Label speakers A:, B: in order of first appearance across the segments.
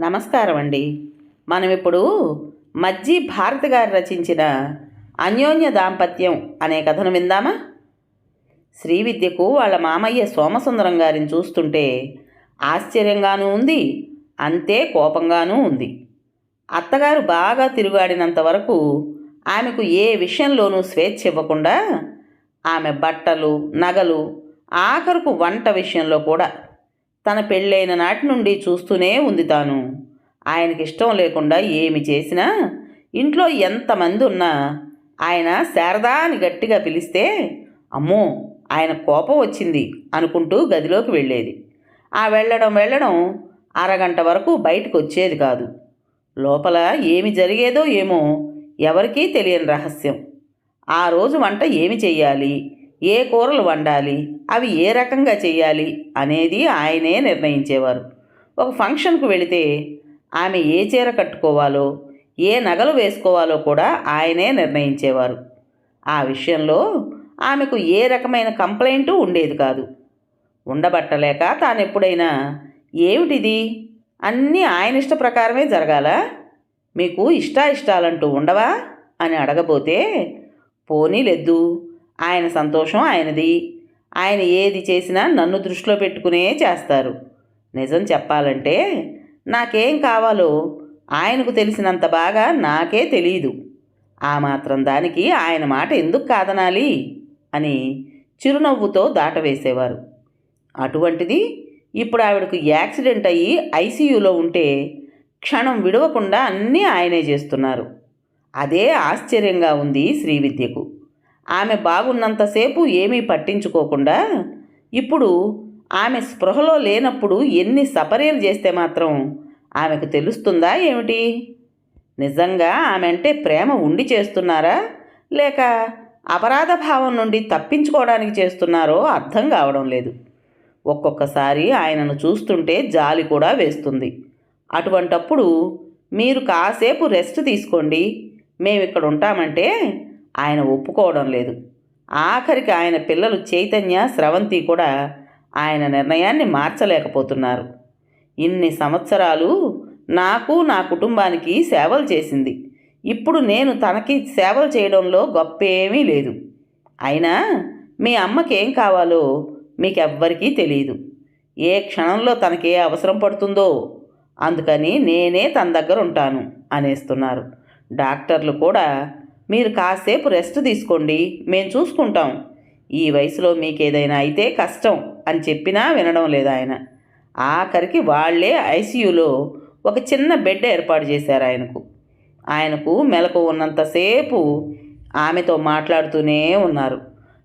A: నమస్కారం అండి మనం ఇప్పుడు మజ్జి భారతి గారు రచించిన అన్యోన్య దాంపత్యం అనే కథను విందామా? శ్రీవిద్యకు వాళ్ళ మామయ్య సోమసుందరం గారిని చూస్తుంటే ఆశ్చర్యంగానూ ఉంది అంతే కోపంగానూ ఉంది. అత్తగారు బాగా తిరుగాడినంత వరకు ఆమెకు ఏ విషయంలోనూ స్వేచ్ఛ ఇవ్వకుండా ఆమె బట్టలు నగలు ఆఖరుకు వంట విషయంలో కూడా తన పెళ్ళైన నాటి నుండి చూస్తూనే ఉంది తాను. ఆయనకి ఇష్టం లేకుండా ఏమి చేసినా ఇంట్లో ఎంతమంది ఉన్నా ఆయన శారదా అని గట్టిగా పిలిస్తే అమ్మో ఆయన కోపం వచ్చింది అనుకుంటూ గదిలోకి వెళ్ళేది. ఆ వెళ్ళడం వెళ్ళడం అరగంట వరకు బయటకు వచ్చేది కాదు. లోపల ఏమి జరిగేదో ఏమో ఎవరికీ తెలియని రహస్యం. ఆ రోజు వంట ఏమి చెయ్యాలి? ఏ కూరలు వండాలి? అవి ఏ రకంగా చేయాలి? అనేది ఆయనే నిర్ణయించేవారు. ఒక ఫంక్షన్కు వెళితే ఆమె ఏ చీర కట్టుకోవాలో ఏ నగలు వేసుకోవాలో కూడా ఆయనే నిర్ణయించేవారు. ఆ విషయంలో ఆమెకు ఏ రకమైన కంప్లైంటు ఉండేది కాదు. ఉండబట్టలేక తాను ఎప్పుడైనా ఏమిటిది? అన్నీ ఆయన ఇష్ట ప్రకారమే జరగాల? మీకు ఇష్టాయిష్టాలంటూ ఉండవా? అని అడగబోతే పోనీలెద్దు. ఆయన సంతోషం ఆయనది. ఆయన ఏది చేసినా నన్ను దృష్టిలో పెట్టుకునే చేస్తారు. నిజం చెప్పాలంటే నాకేం కావాలో ఆయనకు తెలిసినంత బాగా నాకే తెలియదు ఆ మాత్రం దానికి ఆయన మాట ఎందుకు కాదనాలి? అని చిరునవ్వుతో దాటవేసేవారు. అటువంటిది ఇప్పుడు ఆవిడకు యాక్సిడెంట్ అయ్యి ఐసీయూలో ఉంటే క్షణం విడవకుండా అన్నీ ఆయనే చేస్తున్నారు. అదే ఆశ్చర్యంగా ఉంది శ్రీవిద్యకు. ఆమె బాగున్నంతసేపు ఏమీ పట్టించుకోకుండా ఇప్పుడు ఆమె స్పృహలో లేనప్పుడు ఎన్ని సపర్యలు చేస్తే మాత్రం ఆమెకు తెలుస్తుందా ఏమిటి? నిజంగా ఆమె అంటే ప్రేమ ఉండి చేస్తున్నారా? లేక అపరాధ భావం నుండి తప్పించుకోవడానికి చేస్తున్నారో అర్థం కావడం లేదు. ఒక్కొక్కసారి ఆయనను చూస్తుంటే జాలి కూడా వేస్తుంది. అటువంటప్పుడు మీరు కాసేపు రెస్ట్ తీసుకోండి. మేము ఇక్కడ ఉంటామంటే ఆయన ఒప్పుకోవడం లేదు. ఆఖరికి ఆయన పిల్లలు చైతన్య స్రవంతి కూడా ఆయన నిర్ణయాన్ని మార్చలేకపోతున్నారు. ఇన్ని సంవత్సరాలు నాకు నా కుటుంబానికి సేవలు చేసింది. ఇప్పుడు నేను తనకి సేవలు చేయడంలో గొప్పేమీ లేదు. అయినా మీ అమ్మకేం కావాలో మీకెవ్వరికీ తెలియదు ఏ క్షణంలో తనకి ఏ అవసరం పడుతుందో అందుకని నేనే తన దగ్గర ఉంటాను అనేస్తున్నారు. డాక్టర్లు కూడా మీరు కాసేపు రెస్ట్ తీసుకోండి. మేము చూసుకుంటాం. ఈ వయసులో మీకేదైనా అయితే కష్టం అని చెప్పినా వినడం లేదు ఆయన. ఆఖరికి వాళ్ళే ఐసీయూలో ఒక చిన్న బెడ్ ఏర్పాటు చేశారు ఆయనకు. ఆయనకు మెలకు ఉన్నంతసేపు ఆమెతో మాట్లాడుతూనే ఉన్నారు.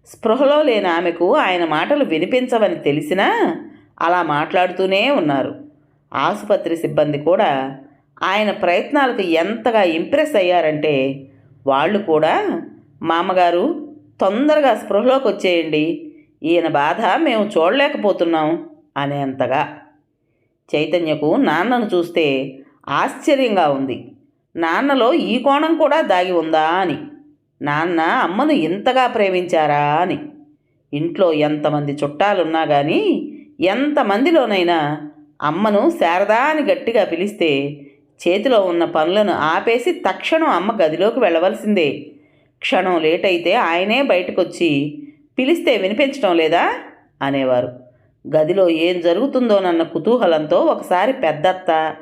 A: స్పృహలో లేని ఆమెకు ఆయన మాటలు వినిపించవని తెలిసినా అలా మాట్లాడుతూనే ఉన్నారు. ఆసుపత్రి సిబ్బంది కూడా ఆయన ప్రయత్నాలకు ఎంతగా ఇంప్రెస్ అయ్యారంటే వాళ్ళు కూడా మామగారు తొందరగా స్పృహలోకి వచ్చేయండి. ఈయన బాధ మేము చూడలేకపోతున్నాం అనేంతగా. చైతన్యకు నాన్నను చూస్తే ఆశ్చర్యంగా ఉంది. నాన్నలో ఈ కోణం కూడా దాగి ఉందా అని. నాన్న అమ్మను ఇంతగా ప్రేమించారా అని. ఇంట్లో ఎంతమంది చుట్టాలున్నా కానీ ఎంతమందిలోనైనా అమ్మను శారదా అని గట్టిగా పిలిస్తే చేతిలో ఉన్న పనులను ఆపేసి తక్షణం అమ్మ గదిలోకి వెళ్ళవలసిందే. క్షణం లేట్ అయితే ఆయనే బయటకొచ్చి పిలిస్తే వినిపించడం లేదా? అనేవారు. గదిలో ఏం జరుగుతుందోనన్న కుతూహలంతో ఒకసారి పెద్దత్త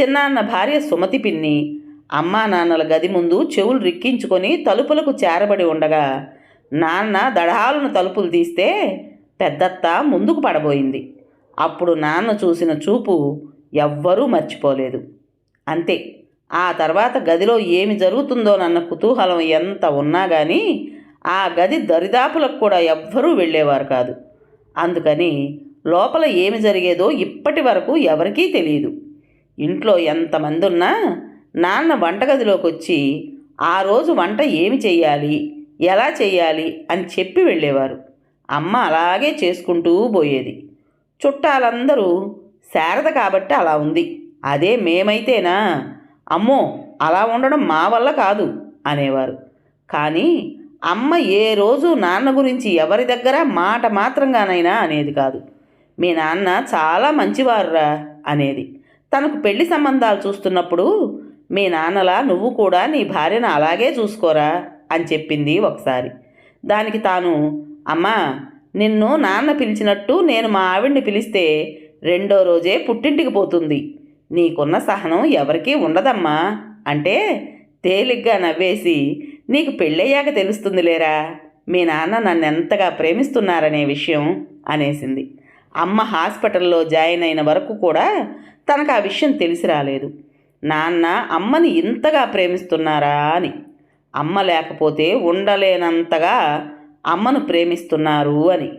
A: చిన్నాన్న భార్య సుమతి పిన్ని అమ్మా నాన్నల గది ముందు చెవులు రిక్కించుకొని తలుపులకు చేరబడి ఉండగా నాన్న దడాలను తలుపులు తీస్తే పెద్దత్త ముందుకు పడబోయింది. అప్పుడు నాన్న చూసిన చూపు ఎవ్వరూ మర్చిపోలేదు. అంతే. ఆ తర్వాత గదిలో ఏమి జరుగుతుందోనన్న కుతూహలం ఎంత ఉన్నా కానీ ఆ గది దరిదాపులకు కూడా ఎవ్వరూ వెళ్ళేవారు కాదు. అందుకని లోపల ఏమి జరిగేదో ఇప్పటి వరకు ఎవరికీ తెలియదు. ఇంట్లో ఎంతమంది ఉన్నా నాన్న వంటగదిలోకి వచ్చి ఆ రోజు వంట ఏమి చేయాలి ఎలా చేయాలి అని చెప్పి వెళ్ళేవారు. అమ్మ అలాగే చేసుకుంటూ పోయేది. చుట్టాలందరూ శారద కాబట్టి అలా ఉంది. అదే మేమైతేనా? అమ్మో అలా ఉండడం మా వల్ల కాదు అనేవారు. కానీ అమ్మ ఏ రోజు నాన్న గురించి ఎవరి దగ్గర మాట మాత్రంగానైనా అనేది కాదు. మీ నాన్న చాలా మంచివారురా అనేది. తనకు పెళ్ళి సంబంధాలు చూస్తున్నప్పుడు మీ నాన్నలా నువ్వు కూడా నీ భార్యను అలాగే చూసుకోరా అని చెప్పింది ఒకసారి. దానికి తాను అమ్మా నిన్ను నాన్న పిలిచినట్టు నేను మా ఆవిడ్ని పిలిస్తే రెండో రోజే పుట్టింటికి పోతుంది. నీకున్న సహనం ఎవరికీ ఉండదమ్మా. అంటే తేలిగ్గా నవ్వేసి నీకు పెళ్ళయ్యాక తెలుస్తుందిలేరా? మీ నాన్న నన్ను ఎంతగా ప్రేమిస్తున్నారనే విషయం అనేసింది. అమ్మ హాస్పిటల్లో జాయిన్ అయిన వరకు కూడా తనకు ఆ విషయం తెలిసి రాలేదు. నాన్న అమ్మని ఇంతగా ప్రేమిస్తున్నారా అని. అమ్మ లేకపోతే ఉండలేనంతగా అమ్మను ప్రేమిస్తున్నారు అని.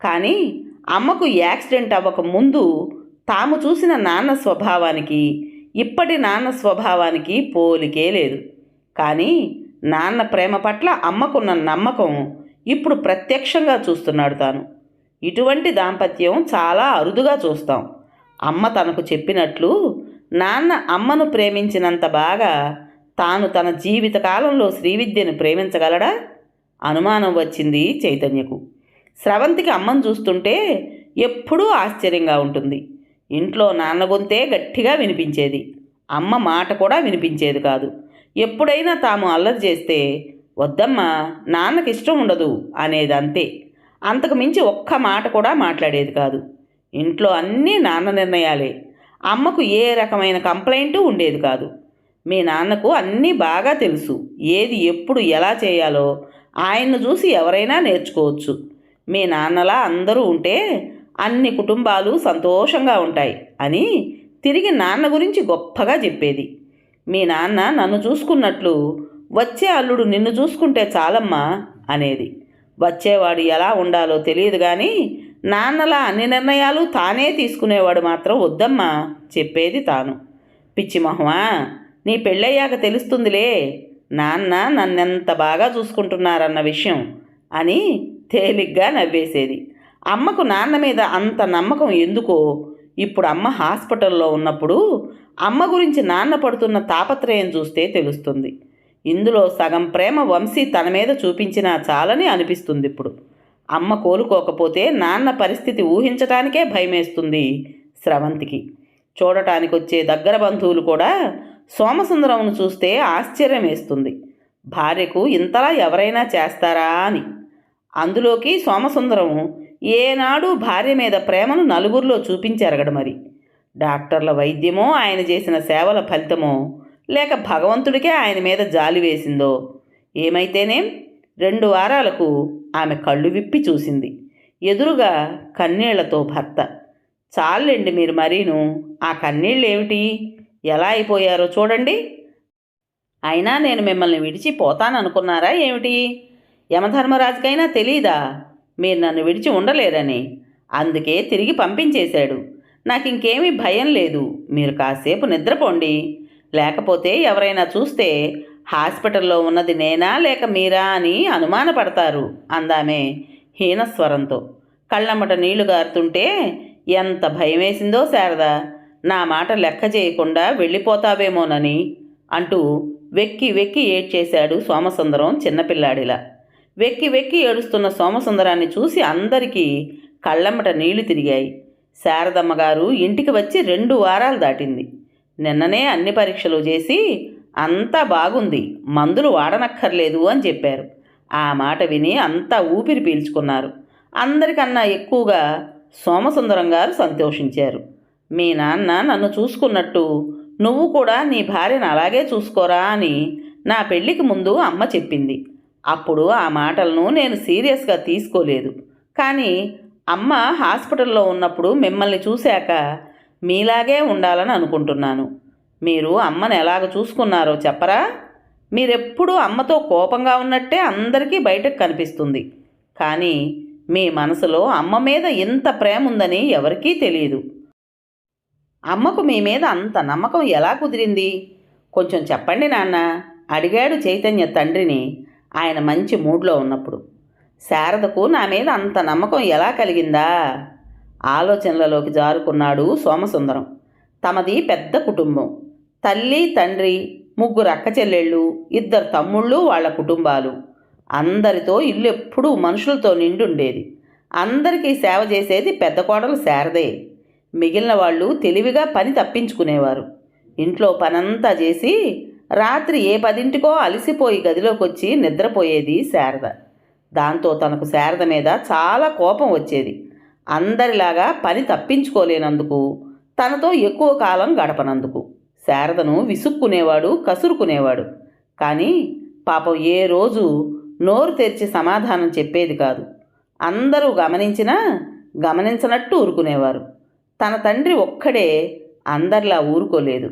A: కానీ అమ్మకు యాక్సిడెంట్ అవ్వక ముందు తాము చూసిన నాన్న స్వభావానికి ఇప్పటి నాన్న స్వభావానికి పోలికే లేదు. కానీ నాన్న ప్రేమ పట్ల అమ్మకున్న నమ్మకం ఇప్పుడు ప్రత్యక్షంగా చూస్తున్నాడు తాను. ఇటువంటి దాంపత్యం చాలా అరుదుగా చూస్తాం. అమ్మ తనకు చెప్పినట్లు నాన్న అమ్మను ప్రేమించినంత బాగా తాను తన జీవిత కాలంలో శ్రీవిద్యను ప్రేమించగలడా? అనుమానం వచ్చింది చైతన్యకు. స్రవంతికి అమ్మను చూస్తుంటే ఎప్పుడూ ఆశ్చర్యంగా ఉంటుంది. ఇంట్లో నాన్న గొంతే గట్టిగా వినిపించేది. అమ్మ మాట కూడా వినిపించేది కాదు. ఎప్పుడైనా తాము అల్లరి చేస్తే వద్దమ్మా నాన్నకి ఇష్టం ఉండదు అనేది అంతే అంతకు మించి ఒక్క మాట కూడా మాట్లాడేది కాదు. ఇంట్లో అన్నీ నాన్న నిర్ణయాలే. అమ్మకు ఏ రకమైన కంప్లైంటు ఉండేది కాదు. మీ నాన్నకు అన్నీ బాగా తెలుసు. ఏది ఎప్పుడు ఎలా చేయాలో ఆయన్ను చూసి ఎవరైనా నేర్చుకోవచ్చు. మీ నాన్నలా అందరూ ఉంటే అన్ని కుటుంబాలు సంతోషంగా ఉంటాయి అని తిరిగి నాన్న గురించి గొప్పగా చెప్పేది. మీ నాన్న నన్ను చూసుకున్నట్లు వచ్చే అల్లుడు నిన్ను చూసుకుంటే చాలమ్మా అనేది. వచ్చేవాడు ఎలా ఉండాలో తెలియదు కానీ నాన్నలా అన్ని నిర్ణయాలు తానే తీసుకునేవాడు మాత్రం వద్దమ్మా చెప్పేది తాను. పిచ్చి మొహమా నీ పెళ్ళయ్యాక తెలుస్తుందిలే. నాన్న నన్నెంత బాగా చూసుకుంటున్నారన్న విషయం అని తేలిగ్గా నవ్వేసేది. అమ్మకు నాన్న మీద అంత నమ్మకం ఎందుకో? ఇప్పుడు అమ్మ హాస్పిటల్లో ఉన్నప్పుడు అమ్మ గురించి నాన్న పడుతున్న తాపత్రయం చూస్తే తెలుస్తుంది. ఇందులో సగం ప్రేమ వంశీ తన మీద చూపించినా చాలని అనిపిస్తుంది ఇప్పుడు. అమ్మ కోలుకోకపోతే నాన్న పరిస్థితి ఊహించటానికే భయమేస్తుంది స్రవంతికి. చూడటానికి వచ్చే దగ్గర బంధువులు కూడా సోమసుందరంను చూస్తే ఆశ్చర్యం వేస్తుంది భార్యకు ఇంతలా ఎవరైనా చేస్తారా అని. అందులోకి సోమసుందరం ఏనాడు భార్య మీద ప్రేమను నలుగురిలో చూపించెరగడు మరి. డాక్టర్ల వైద్యమో ఆయన చేసిన సేవల ఫలితమో లేక భగవంతుడికే ఆయన మీద జాలి వేసిందో? ఏమైతేనేం? రెండు వారాలకు ఆమె కళ్ళు విప్పి చూసింది. ఎదురుగా కన్నీళ్ళతో భర్త. చాలండి మీరు మరీను. ఆ కన్నీళ్ళు ఏమిటి ఎలా అయిపోయారో చూడండి. అయినా నేను మిమ్మల్ని విడిచి పోతాననుకున్నారా ఏమిటి? యమధర్మరాజుకైనా తెలీదా? మీరు నన్ను విడిచి ఉండలేరని. అందుకే తిరిగి పంపించేశాడు. నాకు ఇంకేమీ భయం లేదు. మీరు కాసేపు నిద్రపోండి. లేకపోతే ఎవరైనా చూస్తే హాస్పిటల్లో ఉన్నది నేనా లేక మీరా అని అనుమానపడతారు అందామే హీనస్వరంతో. కళ్ళమ్మట నీళ్ళు గారుతుంటే ఎంత భయమేసిందో శారదా శారద. నా మాట లెక్క చేయకుండా వెళ్ళిపోతావేమోనని అంటూ వెక్కి వెక్కి ఏడ్చేశాడు సోమసుందరం చిన్నపిల్లాడిలా. వెక్కి వెక్కి ఏడుస్తున్న సోమసుందరాన్ని చూసి అందరికీ కళ్ళమ్మట నీళ్ళు తిరిగాయి. శారదమ్మ గారు ఇంటికి వచ్చి రెండు వారాలు దాటింది. నిన్ననే అన్ని పరీక్షలు చేసి అంతా బాగుంది మందులు వాడనక్కర్లేదు అని చెప్పారు. ఆ మాట విని అంతా ఊపిరి పీల్చుకున్నారు. అందరికన్నా ఎక్కువగా సోమసుందరం గారు సంతోషించారు. మీ నాన్న నన్ను చూసుకున్నట్టు నువ్వు కూడా నీ భార్యను అలాగే చూసుకోరా అని నా పెళ్ళికి ముందు అమ్మ చెప్పింది. అప్పుడు ఆ మాటలను నేను సీరియస్గా తీసుకోలేదు. కానీ అమ్మ హాస్పిటల్లో ఉన్నప్పుడు మిమ్మల్ని చూశాక మీలాగే ఉండాలని అనుకుంటున్నాను. మీరు అమ్మని ఎలాగ చూసుకున్నారో చెప్పరా? మీరెప్పుడూ అమ్మతో కోపంగా ఉన్నట్టే అందరికీ బయటకు కనిపిస్తుంది. కానీ మీ మనసులో అమ్మ మీద ఇంత ప్రేమ ఉందని ఎవరికీ తెలియదు అమ్మకు మీ మీద అంత నమ్మకం ఎలా కుదిరింది? కొంచెం చెప్పండి నాన్న అడిగాడు చైతన్య తండ్రిని. ఆయన మంచి మూడ్లో ఉన్నప్పుడు. శారదకు నా మీద అంత నమ్మకం ఎలా కలిగిందా? ఆలోచనలలోకి జారుకున్నాడు సోమసుందరం. తమది పెద్ద కుటుంబం. తల్లి తండ్రి ముగ్గురు అక్క చెల్లెళ్ళు ఇద్దరు తమ్ముళ్ళు వాళ్ళ కుటుంబాలు. అందరితో ఇల్లు ఎప్పుడూ మనుషులతో నిండుండేది. అందరికీ సేవ చేసేది పెద్ద కోడలు శారదే. మిగిలిన వాళ్ళు తెలివిగా పని తప్పించుకునేవారు. ఇంట్లో పనంతా చేసి రాత్రి ఏ పదింటికో అలసిపోయి గదిలోకి వచ్చి నిద్రపోయేది శారద. దాంతో తనకు శారద మీద చాలా కోపం వచ్చేది. అందరిలాగా పని తప్పించుకోలేనందుకు తనతో ఎక్కువ కాలం గడపనందుకు. శారదను విసుక్కునేవాడు కసురుకునేవాడు. కానీ పాపం ఏ రోజు నోరు తెరిచి సమాధానం చెప్పేది కాదు. అందరూ గమనించినా గమనించనట్టు ఊరుకునేవారు. తన తండ్రి ఒక్కడే అందరిలా ఊరుకోలేదు.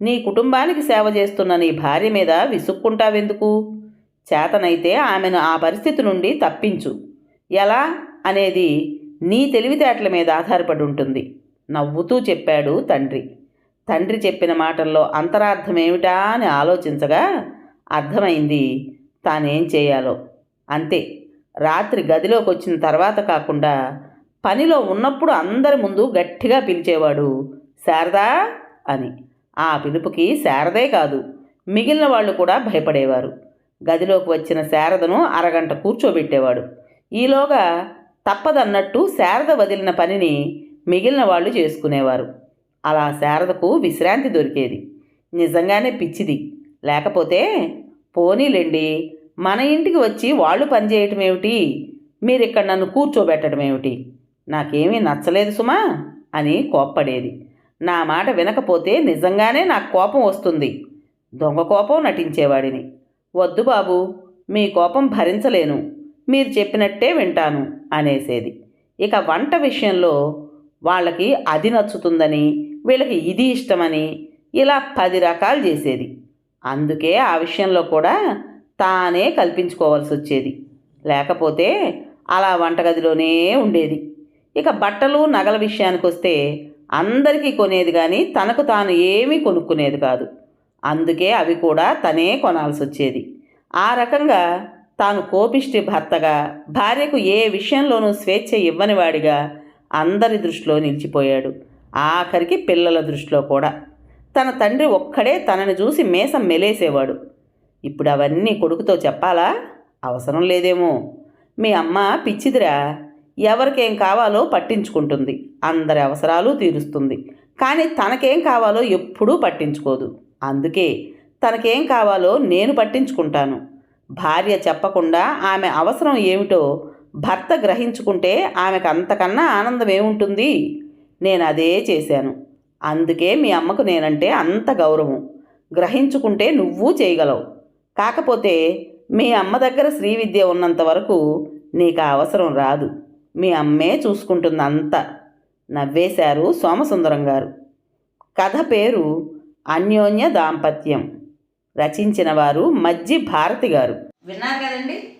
A: నీ కుటుంబానికి సేవ చేస్తున్న నీ భార్య మీద విసుక్కుంటావెందుకు? చేతనైతే ఆమెను ఆ పరిస్థితి నుండి తప్పించు. ఎలా? అనేది నీ తెలివితేటల మీద ఆధారపడి ఉంటుంది నవ్వుతూ చెప్పాడు తండ్రి. తండ్రి చెప్పిన మాటల్లో అంతరార్థం ఏమిటా అని ఆలోచించగా అర్థమైంది తానేం చేయాలో. అంతే. రాత్రి గదిలోకి వచ్చిన తర్వాత కాకుండా పనిలో ఉన్నప్పుడు అందరి ముందు గట్టిగా పిలిచేవాడు శారదా అని. ఆ పిలుపుకి శారదే కాదు. మిగిలిన వాళ్ళు కూడా భయపడేవారు. గదిలోకి వచ్చిన శారదను అరగంట కూర్చోబెట్టేవాడు. ఈలోగా తప్పదన్నట్టు శారద వదిలిన పనిని మిగిలిన వాళ్ళు చేసుకునేవారు. అలా శారదకు విశ్రాంతి దొరికేది. నిజంగానే పిచ్చిది. లేకపోతే పోనీలేండి మన ఇంటికి వచ్చి వాళ్ళు పనిచేయటం ఏమిటి మీరు ఇక్కడ నన్ను కూర్చోబెట్టడం ఏమిటి నాకేమీ నచ్చలేదు సుమా అని కోప్పడేది. నా మాట వినకపోతే నిజంగానే నాకు కోపం వస్తుంది. దొంగ కోపం నటించేవాడిని. వద్దు బాబు మీ కోపం భరించలేను. మీరు చెప్పినట్టే వింటాను అనేసేది. ఇక వంట విషయంలో వాళ్ళకి అది నచ్చుతుందని వీళ్ళకి ఇది ఇష్టమని ఇలా పది రకాలు చేసేది. అందుకే ఆ విషయంలో కూడా తానే కల్పించుకోవాల్సి వచ్చేది లేకపోతే అలా వంటగదిలోనే ఉండేది. ఇక బట్టలు నగల విషయానికి వస్తే అందరికీ కొనేది కానీ తనకు తాను ఏమీ కొనుక్కునేది కాదు. అందుకే అవి కూడా తనే కొనాల్సి వచ్చేది ఆ రకంగా తాను కోపిష్టి భర్తగా భార్యకు ఏ విషయంలోనూ స్వేచ్ఛ ఇవ్వని వాడిగా అందరి దృష్టిలో నిలిచిపోయాడు. ఆఖరికి పిల్లల దృష్టిలో కూడా. తన తండ్రి ఒక్కడే తనని చూసి మేసం మెలేసేవాడు. ఇప్పుడు అవన్నీ కొడుకుతో చెప్పాలా? అవసరం లేదేమో. మీ అమ్మ పిచ్చిదిరా. ఎవరికేం కావాలో పట్టించుకుంటుంది. అందరి అవసరాలు తీరుస్తుంది. కానీ తనకేం కావాలో ఎప్పుడూ పట్టించుకోదు. అందుకే తనకేం కావాలో నేను పట్టించుకుంటాను. భార్య చెప్పకుండా ఆమె అవసరం ఏమిటో భర్త గ్రహించుకుంటే ఆమెకు అంతకన్నా ఆనందం ఏముంటుంది? నేను అదే చేశాను. అందుకే మీ అమ్మకు నేనంటే అంత గౌరవం. గ్రహించుకుంటే నువ్వు చేయగలవు. కాకపోతే మీ అమ్మ దగ్గర శ్రీవిద్య ఉన్నంత వరకు నీకు ఆ అవసరం రాదు. మీ అమ్మే చూసుకుంటుంది అంతా నవ్వేశారు సోమసుందరం గారు. కథ పేరు అన్యోన్య దాంపత్యం. రచించిన వారు మజ్జి భారతి గారు. విన్నారు కదండి?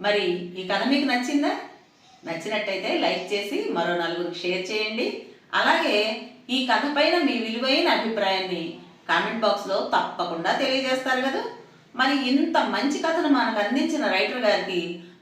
A: మరి ఈ కథ మీకు నచ్చిందా? నచ్చినట్టయితే లైక్ చేసి మరో నలుగురికి షేర్ చేయండి. అలాగే ఈ కథ పైన మీ విలువైన అభిప్రాయాన్ని కామెంట్ బాక్స్లో తప్పకుండా తెలియజేస్తారు కదా. మరి ఇంత మంచి కథను మనకు అందించిన రైటర్ గారికి